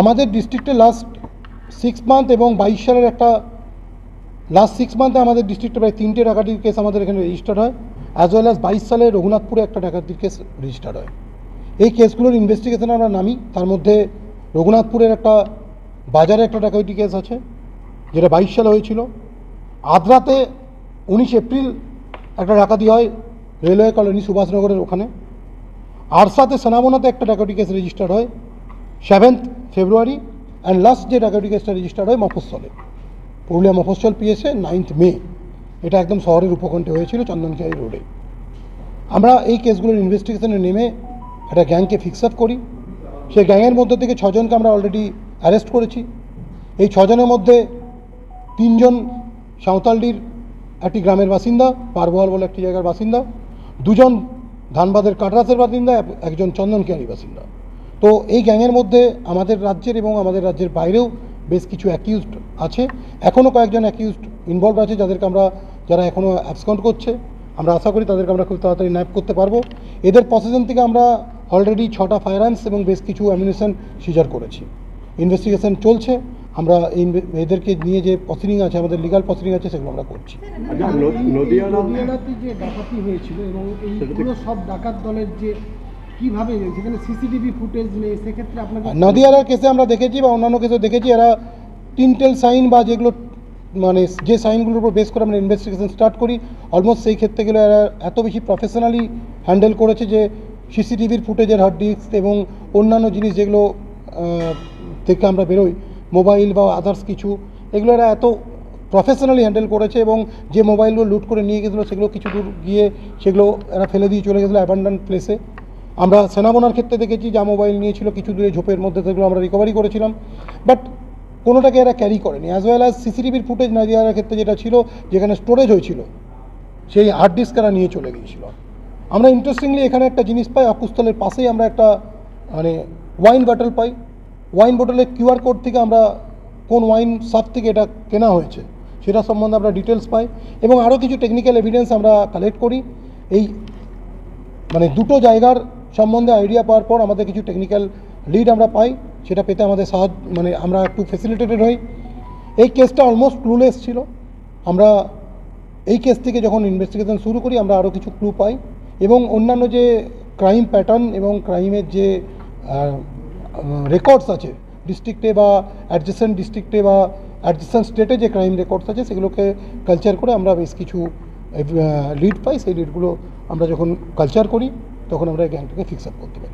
আমাদের ডিস্ট্রিক্টে last six month এবং বাইশ সালের একটা লাস্ট সিক্স মান্থে আমাদের ডিস্ট্রিক্টে প্রায় তিনটে ডাকাতির কেস আমাদের এখানে রেজিস্টার হয় অ্যাজ ওয়েল অ্যাজ বাইশ সালে রঘুনাথপুরে একটা ডাকাতির কেস রেজিস্টার হয়। এই কেসগুলোর ইনভেস্টিগেশনে আমরা নামি, তার মধ্যে রঘুনাথপুরের একটা বাজারে একটা ডাকাতি কেস আছে, যেটা বাইশ সালে হয়েছিল। আদ্রাতে উনিশ এপ্রিল একটা ডাকাতি হয় রেলওয়ে কলোনি সুভাষনগরের ওখানে। আরসাতে সেনাবনাতে একটা ডাকাতি কেস রেজিস্টার হয় সেভেন্থ ফেব্রুয়ারি অ্যান্ড লাস্ট যে ডাকাতি কেসটা রেজিস্টার হয়, মফস্বলে। পুরুলিয়া মফস্বল পিএসএ নাইন্থ মে এটা একদম শহরের উপকণ্ঠে হয়েছিল চন্দনকিয়ারি রোডে। আমরা এই কেসগুলোর ইনভেস্টিগেশনে নেমে একটা গ্যাংকে ফিক্স আপ করি। সেই গ্যাংয়ের মধ্যে থেকে ছজনকে আমরা অলরেডি অ্যারেস্ট করেছি। এই ছজনের মধ্যে তিনজন সাঁওতালডির একটি গ্রামের বাসিন্দা পারবোয়াল বলে একটি জায়গার বাসিন্দা, দুজন ধানবাদের কাটরাসের বাসিন্দা এক- একজন চন্দনকিয়ারি বাসিন্দা। তো এই গ্যাংয়ের মধ্যে আমাদের রাজ্যের এবং আমাদের রাজ্যের বাইরেও বেশ কিছু অ্যাকিউজড আছে। এখনও কয়েকজন অ্যাকিউজড ইনভলভ আছে যাদেরকে আমরা, যারা এখনও অ্যাবসকন্ট করছে। আমরা আশা করি তাদেরকে আমরা খুব তাড়াতাড়ি ন্যাপ করতে পারব। এদের পসেশন থেকে আমরা অলরেডি ছটা ফায়ার এবং বেশ কিছু অ্যামিনেশন সিজার করেছি। ইনভেস্টিগেশন চলছে। আমরা এদেরকে নিয়ে যে প্রসিডিং আছে আমাদের লিগাল প্রসিডিং আছে সেগুলো আমরা করছি। আচ্ছা নদিয়ানাতে যে ডাকাতি হয়েছিল এবং এই সেটা পুরো সব ডাকাত দলের যে কীভাবে যেখানে সিসিটিভি ফুটেজ নেই সেক্ষেত্রে আপনাদের নদিয়ার কেসে আমরা দেখেছি বা অন্যান্য কেসে দেখেছি এরা টিনটেল সাইন বা যেগুলো মানে যে সাইনগুলোর উপর বেস করে আমরা ইনভেস্টিগেশন স্টার্ট করি অলমোস্ট সেই ক্ষেত্রে গেলে এরা এত বেশি প্রফেশনালি হ্যান্ডেল করেছে যে সিসিটিভির ফুটেজের হার্ড ডিস্ক এবং অন্যান্য জিনিস যেগুলো থেকে আমরা বেরোই। মোবাইল বা আদার্স কিছু এগুলো এরা এত প্রফেশনালি হ্যান্ডেল করেছে এবং যে মোবাইলগুলো লুট করে নিয়ে গেছিল, সেগুলো কিছু দূর গিয়ে সেগুলো এরা ফেলে দিয়ে চলে গেছিল অ্যাবান্ডান্ট প্লেসে আমরা সেনাবোনার ক্ষেত্রে দেখেছি যা মোবাইল নিয়েছিল, কিছু দূরে ঝোপের মধ্যে সেগুলো আমরা রিকভারি করেছিলাম। বাট কোনোটাকে এরা ক্যারি করেনি। অ্যাজ ওয়েল অ্যাজ সিসিটিভির ফুটেজ না দেওয়ার ক্ষেত্রে যেটা ছিল, যেখানে স্টোরেজ হয়েছিল, সেই হার্ড ডিস্ক এরা নিয়ে চলে গিয়েছিল। আমরা ইন্টারেস্টিংলি এখানে একটা জিনিস পাই অকুস্থলের পাশেই আমরা একটা মানে ওয়াইন বাটল পাই। ওয়াইন বোটলের কিউআর কোড থেকে আমরা কোন ওয়াইন শপ থেকে এটা কেনা হয়েছে, সেটা সম্বন্ধে আমরা ডিটেলস পাই এবং আরও কিছু টেকনিক্যাল এভিডেন্স আমরা কালেক্ট করি। এই মানে দুটো জায়গার সম্বন্ধে আইডিয়া পাওয়ার পর আমাদের কিছু টেকনিক্যাল লিড আমরা পাই, সেটা পেতে আমাদের সাহায্য মানে আমরা একটু ফেসিলিটেটেড হই। এই কেসটা অলমোস্ট ক্লুলেস ছিল। আমরা এই কেস থেকে যখন ইনভেস্টিগেশন শুরু করি, আমরা আরও কিছু ক্লু পাই এবং অন্যান্য যে ক্রাইম প্যাটার্ন এবং ক্রাইমের যে রেকর্ডস আছে। ডিস্ট্রিক্টে বা অ্যাডজেসেন্ট ডিস্ট্রিক্টে বা অ্যাডজেসেন্ট স্টেটে যে ক্রাইম রেকর্ডস আছে, সেগুলোকে কালচার করে আমরা বেশ কিছু লিড পাই। সেই লিডগুলো আমরা যখন কালচার করি, তখন আমরা এই গ্যাংটাকে ফিক্স আপ করতে পারি।